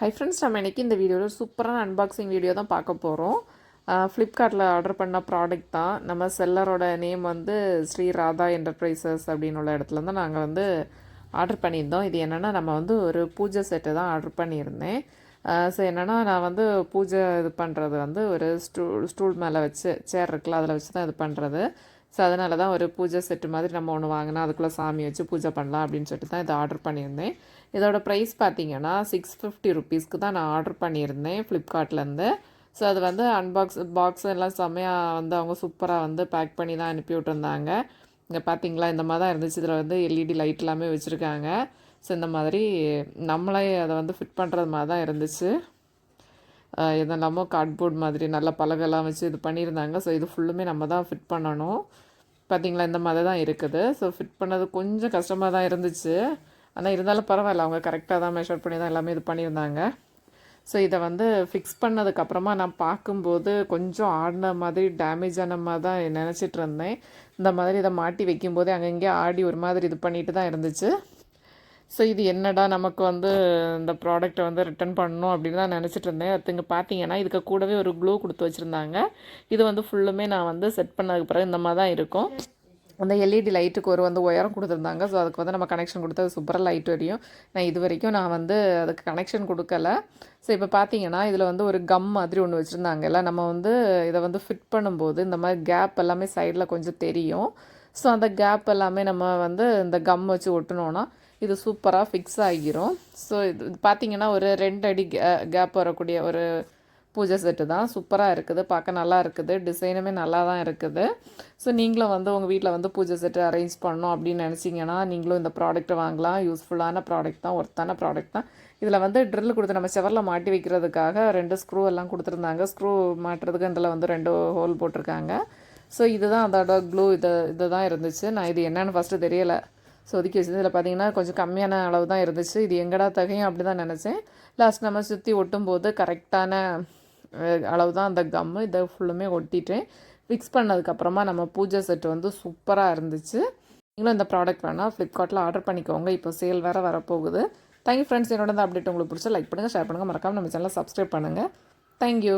Hi friends நம்ம இன்றைக்கி இந்த வீடியோவில் சூப்பரான அன்பாக்சிங் வீடியோ தான் பார்க்க போகிறோம் ஃப்ளிப்கார்ட்டில் ஆர்டர் பண்ண ப்ராடக்ட் தான். நம்ம செல்லரோட நேம் வந்து ஸ்ரீ ராதா என்டர்பிரைசஸ் அப்படின்னு உள்ள இடத்துல தான் நாங்கள் வந்து ஆர்டர் பண்ணியிருந்தோம். இது என்னென்னா நம்ம வந்து ஒரு பூஜை செட்டு தான் ஆர்டர் பண்ணியிருந்தேன். ஸோ என்னென்னா நான் வந்து பூஜை இது பண்ணுறது வந்து ஒரு ஸ்டூல் ஸ்டூல் மேலே வச்சு சேர் இருக்குல்ல அதில் வச்சு தான் இது பண்ணுறது ஸோ அதனால தான் ஒரு பூஜை செட்டு மாதிரி நம்ம ஒன்று வாங்கினா அதுக்குள்ளே சாமி வச்சு பூஜை பண்ணலாம் அப்படின்னு சொல்லிட்டு தான் இதை ஆர்டர் பண்ணியிருந்தேன். இதோட ப்ரைஸ் பார்த்தீங்கன்னா சிக்ஸ் ஃபிஃப்டி ருபீஸ்க்கு தான் நான் ஆர்டர் பண்ணியிருந்தேன் ஃப்ளிப்கார்ட்லேருந்து ஸோ அது வந்து அன்பாக்ஸ் பாக்ஸ் எல்லாம் செம்மையாக வந்து அவங்க சூப்பராக வந்து பேக் பண்ணி தான் அனுப்பி விட்டுருந்தாங்க. இங்கே பார்த்தீங்களா? இந்த மாதிரி தான் இருந்துச்சு. இதில் வந்து எல்இடி லைட் எல்லாமே வச்சுருக்காங்க. ஸோ இந்த மாதிரி நம்மளே அதை வந்து ஃபிட் பண்ணுறது மாதிரி தான் இருந்துச்சு. எதெல்லாமோ இதெல்லாமோ கார்ட்போர்ட் மாதிரி நல்ல பலகெல்லாம் வச்சு இது பண்ணியிருந்தாங்க. ஸோ இது ஃபுல்லுமே நம்ம தான் ஃபிட் பண்ணணும். பார்த்தீங்களா இந்த மாதிரி தான் இருக்குது. ஸோ ஃபிட் பண்ணது கொஞ்சம் கஷ்டமாக தான் இருந்துச்சு. ஆனால் இருந்தாலும் பரவாயில்ல. அவங்க கரெக்டாக தான் மெஷர் பண்ணி தான் எல்லாமே இது பண்ணியிருந்தாங்க. ஸோ இதை வந்து ஃபிக்ஸ் பண்ணதுக்கப்புறமா நான் பார்க்கும்போது கொஞ்சம் ஆடின மாதிரி டேமேஜ் ஆன மாதிரி தான் நினச்சிட்டு இருந்தேன். இந்த மாதிரி இதை மாட்டி வைக்கும்போதே அங்கங்கே ஆடி ஒரு மாதிரி இது பண்ணிட்டு தான் இருந்துச்சு. ஸோ இது என்னடா நமக்கு வந்து இந்த ப்ராடக்ட்டை வந்து ரிட்டர்ன் பண்ணணும் அப்படின்னு தான் நினச்சிட்டு இருந்தேன். அது இங்கே பார்த்தீங்கன்னா இதுக்கு கூடவே ஒரு க்ளூ கொடுத்து வச்சுருந்தாங்க. இது வந்து ஃபுல்லுமே நான் வந்து செட் பண்ணதுக்கு பிறகு இந்த மாதிரி தான் இருக்கும். அந்த எல்இடி லைட்டுக்கு ஒரு வந்து உயரம் கொடுத்துருந்தாங்க. ஸோ அதுக்கு வந்து நம்ம கனெக்ஷன் கொடுத்து அது சூப்பராக லைட் வரையும். நான் இது வரைக்கும் நான் வந்து அதுக்கு கனெக்ஷன் கொடுக்கல. ஸோ இப்போ பார்த்தீங்கன்னா இதில் வந்து ஒரு கம் மாதிரி ஒன்று வச்சுருந்தாங்கல்ல நம்ம வந்து இதை வந்து ஃபிட் பண்ணும்போது இந்த மாதிரி கேப் எல்லாமே சைடில் கொஞ்சம் தெரியும். ஸோ அந்த கேப் எல்லாமே நம்ம வந்து இந்த கம் வச்சு ஒட்டினோன்னா இது சூப்பராக ஃபிக்ஸ் ஆகிரும். ஸோ இது பார்த்தீங்கன்னா ஒரு ரெண்டு அடி கேப் வரக்கூடிய ஒரு பூஜை செட்டு தான். சூப்பராக இருக்குது. பார்க்க நல்லா இருக்குது. டிசைனுமே நல்லா தான் இருக்குது. ஸோ நீங்களும் வந்து உங்கள் வீட்டில் வந்து பூஜை செட்டு அரேஞ்ச் பண்ணணும் அப்படின்னு நினச்சிங்கன்னா நீங்களும் இந்த ப்ராடக்ட்டை வாங்கலாம். யூஸ்ஃபுல்லான ப்ராடக்ட் தான் ஒர்த்தான ப்ராடக்ட் தான். இதில் வந்து ட்ரில் கொடுத்து நம்ம செவரில் மாட்டி வைக்கிறதுக்காக ரெண்டு ஸ்க்ரூ எல்லாம் கொடுத்துருந்தாங்க. ஸ்க்ரூ மாட்டுறதுக்கு இதில் வந்து ரெண்டு ஹோல் போட்டிருக்காங்க. ஸோ இதுதான் அதோட க்ளூ இது இது தான் இருந்துச்சு. நான் இது என்னென்னு ஃபஸ்ட்டு தெரியலை. ஸோ ஒதுக்கி வச்சது. இதில் பார்த்தீங்கன்னா கொஞ்சம் கம்மியான அளவு தான் இருந்துச்சு. இது எங்கடா தகையும் அப்படி தான் நினச்சேன். லாஸ்ட் நம்ம சுற்றி ஒட்டும் போது கரெக்டான அளவு தான் அந்த கம்மு இதை ஃபுல்லுமே ஒட்டிட்டேன். ஃபிக்ஸ் பண்ணதுக்கப்புறமா நம்ம பூஜை செட் வந்து சூப்பராக இருந்துச்சு. நீங்களும் இந்த ப்ராடக்ட் வேணால் ஃப்ளிப்கார்ட்டில் ஆர்டர் பண்ணிக்கோங்க. இப்போ சேல் வேறு வரப்போகுது. தேங்க்யூ ஃப்ரெண்ட்ஸ் என்னோட இந்த அப்டேட் உங்களுக்கு பிடிச்சா லைக் பண்ணுங்கள் ஷேர் பண்ணுங்கள் மறக்காமல் நம்ம சேனலை சப்ஸ்கிரைப் பண்ணுங்கள் தேங்க்யூ